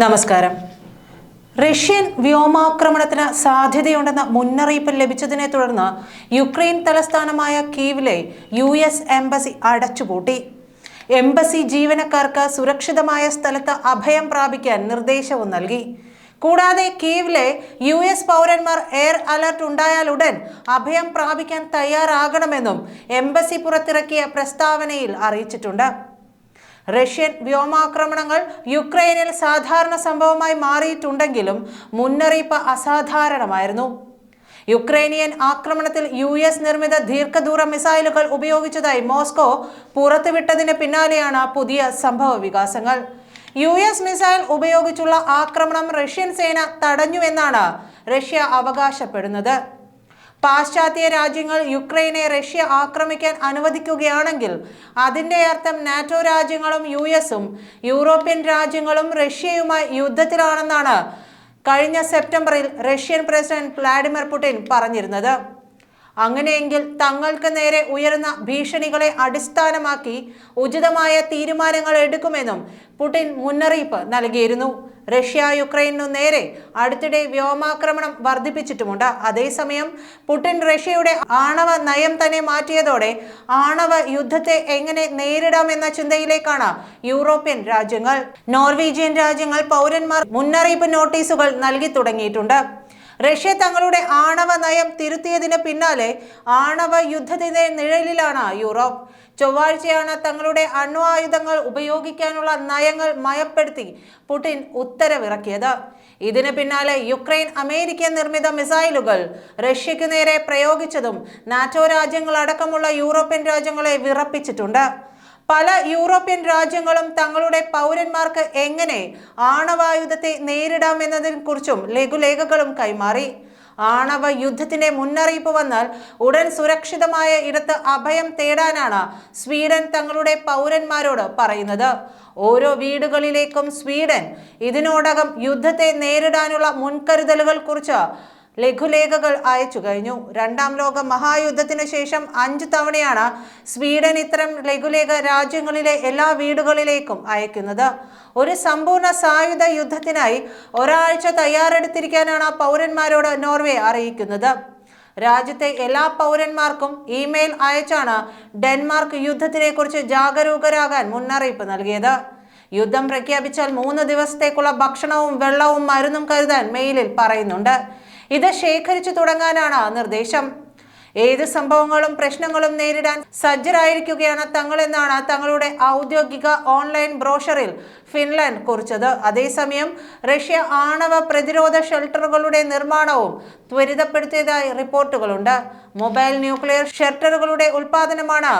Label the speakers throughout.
Speaker 1: നമസ്കാരം. റഷ്യൻ വ്യോമാക്രമണത്തിന് സാധ്യതയുണ്ടെന്ന മുന്നറിയിപ്പ് ലഭിച്ചതിനെ തുടർന്ന് യുക്രൈൻ തലസ്ഥാനമായ കീവിലെ യു എസ് എംബസി അടച്ചുപൂട്ടി. എംബസി ജീവനക്കാർക്ക് സുരക്ഷിതമായ സ്ഥലത്ത് അഭയം പ്രാപിക്കാൻ നിർദ്ദേശവും നൽകി. കൂടാതെ കീവിലെ യു എസ് പൗരന്മാർ എയർ അലർട്ട് ഉണ്ടായാലുടൻ അഭയം പ്രാപിക്കാൻ തയ്യാറാകണമെന്നും എംബസി പുറത്തിറക്കിയ പ്രസ്താവനയിൽ അറിയിച്ചിട്ടുണ്ട്. റഷ്യൻ വ്യോമാക്രമണങ്ങൾ യുക്രൈനിൽ സാധാരണ സംഭവമായി മാറിയിട്ടുണ്ടെങ്കിലും മുന്നറിയിപ്പ് അസാധാരണമായിരുന്നു. യുക്രൈനിയൻ ആക്രമണത്തിൽ യു എസ് നിർമ്മിത ദീർഘദൂര മിസൈലുകൾ ഉപയോഗിച്ചതായി മോസ്കോ പുറത്തുവിട്ടതിന് പിന്നാലെയാണ് പുതിയ സംഭവ വികാസങ്ങൾ. യു എസ് മിസൈൽ ഉപയോഗിച്ചുള്ള ആക്രമണം റഷ്യൻ സേന തടഞ്ഞുവെന്നാണ് റഷ്യ അവകാശപ്പെടുന്നത്. പാശ്ചാത്യ രാജ്യങ്ങൾ യുക്രൈനെ റഷ്യ ആക്രമിക്കാൻ അനുവദിക്കുകയാണെങ്കിൽ അതിന്റെ അർത്ഥം നാറ്റോ രാജ്യങ്ങളും യു എസും യൂറോപ്യൻ രാജ്യങ്ങളും റഷ്യയുമായി യുദ്ധത്തിലാണെന്നാണ് കഴിഞ്ഞ സെപ്റ്റംബറിൽ റഷ്യൻ പ്രസിഡന്റ് വ്ളാഡിമിർ പുടിൻ പറഞ്ഞിരുന്നത്. അങ്ങനെയെങ്കിൽ തങ്ങൾക്ക് നേരെ ഉയരുന്ന ഭീഷണികളെ അടിസ്ഥാനമാക്കി ഉചിതമായ തീരുമാനങ്ങൾ എടുക്കുമെന്നും പുടിൻ മുന്നറിയിപ്പ് നൽകിയിരുന്നു. റഷ്യ യുക്രൈനു നേരെ അടുത്തിടെ വ്യോമാക്രമണം വർദ്ധിപ്പിച്ചിട്ടുമുണ്ട്. അതേസമയം പുടിൻ റഷ്യയുടെ ആണവ നയം തന്നെ മാറ്റിയതോടെ ആണവ യുദ്ധത്തെ എങ്ങനെ നേരിടാമെന്ന ചിന്തയിലേക്കാണ് യൂറോപ്യൻ രാജ്യങ്ങൾ. നോർവീജിയൻ രാജ്യങ്ങൾ പൗരന്മാർ മുന്നറിയിപ്പ് നോട്ടീസുകൾ നൽകി തുടങ്ങിയിട്ടുണ്ട്. റഷ്യ തങ്ങളുടെ ആണവ നയം തിരുത്തിയതിന് പിന്നാലെ ആണവ യുദ്ധത്തിന്റെ നിഴലിലാണ് യൂറോപ്പ്. ചൊവ്വാഴ്ചയാണ് തങ്ങളുടെ അണു ആയുധങ്ങൾ ഉപയോഗിക്കാനുള്ള നയങ്ങൾ മയപ്പെടുത്തി പുടിൻ ഉത്തരവിറക്കിയത്. ഇതിന് പിന്നാലെ യുക്രൈൻ അമേരിക്കൻ നിർമ്മിത മിസൈലുകൾ റഷ്യക്ക് നേരെ പ്രയോഗിച്ചതും നാറ്റോ രാജ്യങ്ങളടക്കമുള്ള യൂറോപ്യൻ രാജ്യങ്ങളെ വിറപ്പിച്ചിട്ടുണ്ട്. പല യൂറോപ്യൻ രാജ്യങ്ങളും തങ്ങളുടെ പൗരന്മാർക്ക് എങ്ങനെ ആണവായുധത്തെ നേരിടാമെന്നതിനെ കുറിച്ചും ലഘുലേഖകളും കൈമാറി. ആണവ യുദ്ധത്തിന്റെ മുന്നറിയിപ്പ് വന്നാൽ ഉടൻ സുരക്ഷിതമായ ഇടത്ത് അഭയം തേടാനാണ് സ്വീഡൻ തങ്ങളുടെ പൗരന്മാരോട് പറയുന്നത്. ഓരോ വീടുകളിലേക്കും സ്വീഡൻ ഇതിനോടകം യുദ്ധത്തെ നേരിടാനുള്ള മുൻകരുതലുകൾ കുറിച്ച് ലഘുലേഖകൾ അയച്ചു കഴിഞ്ഞു. രണ്ടാം ലോക മഹായുദ്ധത്തിന് ശേഷം അഞ്ചു തവണയാണ് സ്വീഡൻ ഇത്തരം ലഘുലേഖ രാജ്യങ്ങളിലെ എല്ലാ വീടുകളിലേക്കും അയക്കുന്നത്. ഒരു സമ്പൂർണ സായുധ യുദ്ധത്തിനായി ഒരാഴ്ച തയ്യാറെടുത്തിരിക്കാനാണ് പൗരന്മാരോട് നോർവേ അറിയിക്കുന്നത്. രാജ്യത്തെ എല്ലാ പൗരന്മാർക്കും ഇമെയിൽ അയച്ചാണ് ഡെൻമാർക്ക് യുദ്ധത്തിനെ കുറിച്ച് ജാഗരൂകരാകാൻ മുന്നറിയിപ്പ് നൽകിയത്. യുദ്ധം പ്രഖ്യാപിച്ചാൽ മൂന്ന് ദിവസത്തേക്കുള്ള ഭക്ഷണവും വെള്ളവും മരുന്നും കരുതാൻ മെയിലിൽ പറയുന്നുണ്ട്. ഇത് ശേഖരിച്ചു തുടങ്ങാനാണ് നിർദ്ദേശം. ഏത് സംഭവങ്ങളും പ്രശ്നങ്ങളും നേരിടാൻ സജ്ജരായിരിക്കുകയാണ് തങ്ങളെന്നാണ് തങ്ങളുടെ ഔദ്യോഗിക ഓൺലൈൻ ബ്രോഷറിൽ ഫിൻലാൻഡ് കുറിച്ചത്. അതേസമയം റഷ്യ ആണവ പ്രതിരോധ ഷെൽട്ടറുകളുടെ നിർമ്മാണവും ത്വരിതപ്പെടുത്തിയതായി റിപ്പോർട്ടുകളുണ്ട്. മൊബൈൽ ന്യൂക്ലിയർ ഷെൽട്ടറുകളുടെ ഉൽപാദനമാണ്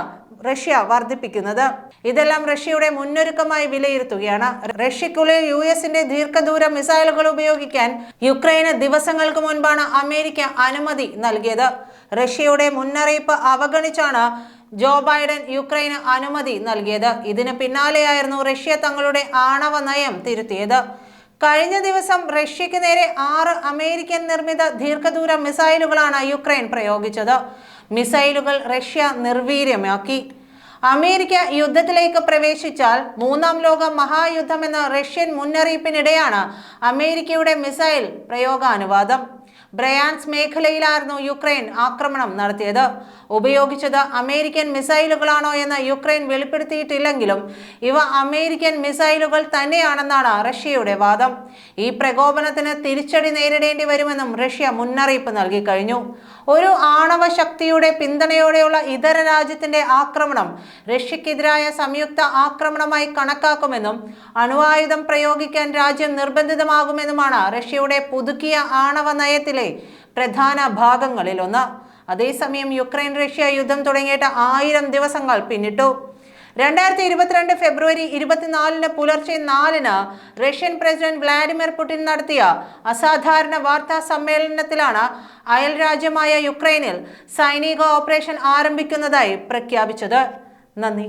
Speaker 1: റഷ്യ വർദ്ധിപ്പിക്കുന്നത്. ഇതെല്ലാം റഷ്യയുടെ മുന്നൊരുക്കമായി വിലയിരുത്തുകയാണ്. റഷ്യക്കുള്ളിൽ യു എസിന്റെ ദീർഘദൂര മിസൈലുകൾ ഉപയോഗിക്കാൻ യുക്രൈന് ദിവസങ്ങൾക്ക് മുൻപാണ് അമേരിക്ക അനുമതി നൽകിയത്. റഷ്യയുടെ മുന്നറിയിപ്പ് അവഗണിച്ചാണ് ജോ ബൈഡൻ യുക്രൈന് അനുമതി നൽകിയത്. ഇതിന് പിന്നാലെയായിരുന്നു റഷ്യ തങ്ങളുടെ ആണവ നയം തിരുത്തിയത്. കഴിഞ്ഞ ദിവസം റഷ്യക്ക് നേരെ ആറ് അമേരിക്കൻ നിർമ്മിത ദീർഘദൂര മിസൈലുകളാണ് യുക്രൈൻ പ്രയോഗിച്ചത്. മിസൈലുകൾ റഷ്യ നിർവീര്യമാക്കി. അമേരിക്ക യുദ്ധത്തിലേക്ക് പ്രവേശിച്ചാൽ മൂന്നാം ലോക മഹായുദ്ധമെന്ന റഷ്യൻ മുന്നറിയിപ്പിനിടെയാണ് അമേരിക്കയുടെ മിസൈൽ പ്രയോഗാനുവാദം. ബ്രയാൻസ് മേഖലയിലായിരുന്നു യുക്രൈൻ ആക്രമണം നടത്തിയത്. ഉപയോഗിച്ചത് അമേരിക്കൻ മിസൈലുകളാണോ എന്ന് യുക്രൈൻ വെളിപ്പെടുത്തിയിട്ടില്ലെങ്കിലും ഇവ അമേരിക്കൻ മിസൈലുകൾ തന്നെയാണെന്നാണ് റഷ്യയുടെ വാദം. ഈ പ്രകോപനത്തിന് തിരിച്ചടി നേരിടേണ്ടി വരുമെന്നും റഷ്യ മുന്നറിയിപ്പ് നൽകി കഴിഞ്ഞു. ഒരു ആണവ ശക്തിയുടെ പിന്തുണയോടെയുള്ള ഇതര രാജ്യത്തിന്റെ ആക്രമണം റഷ്യക്കെതിരായ സംയുക്ത ആക്രമണമായി കണക്കാക്കുമെന്നും അണുവായുധം പ്രയോഗിക്കാൻ രാജ്യം നിർബന്ധിതമാകുമെന്നുമാണ് റഷ്യയുടെ പുതുക്കിയ ആണവ നയത്തിലെ പ്രധാന ഭാഗങ്ങളിലൊന്ന് അതേസമയം യുക്രൈൻ റഷ്യ യുദ്ധം തുടങ്ങിയിട്ട് ആയിരം ദിവസങ്ങൾ പിന്നിട്ടു. രണ്ടായിരത്തി ഇരുപത്തിരണ്ട് ഫെബ്രുവരി ഇരുപത്തിനാലിന് പുലർച്ചെ നാലിന് റഷ്യൻ പ്രസിഡന്റ് വ്ളാഡിമിർ പുടിൻ നടത്തിയ അസാധാരണ വാർത്താ സമ്മേളനത്തിലാണ് അയൽ രാജ്യമായ യുക്രൈനിൽ സൈനിക ഓപ്പറേഷൻ ആരംഭിക്കുന്നതായി പ്രഖ്യാപിച്ചത്. നന്ദി.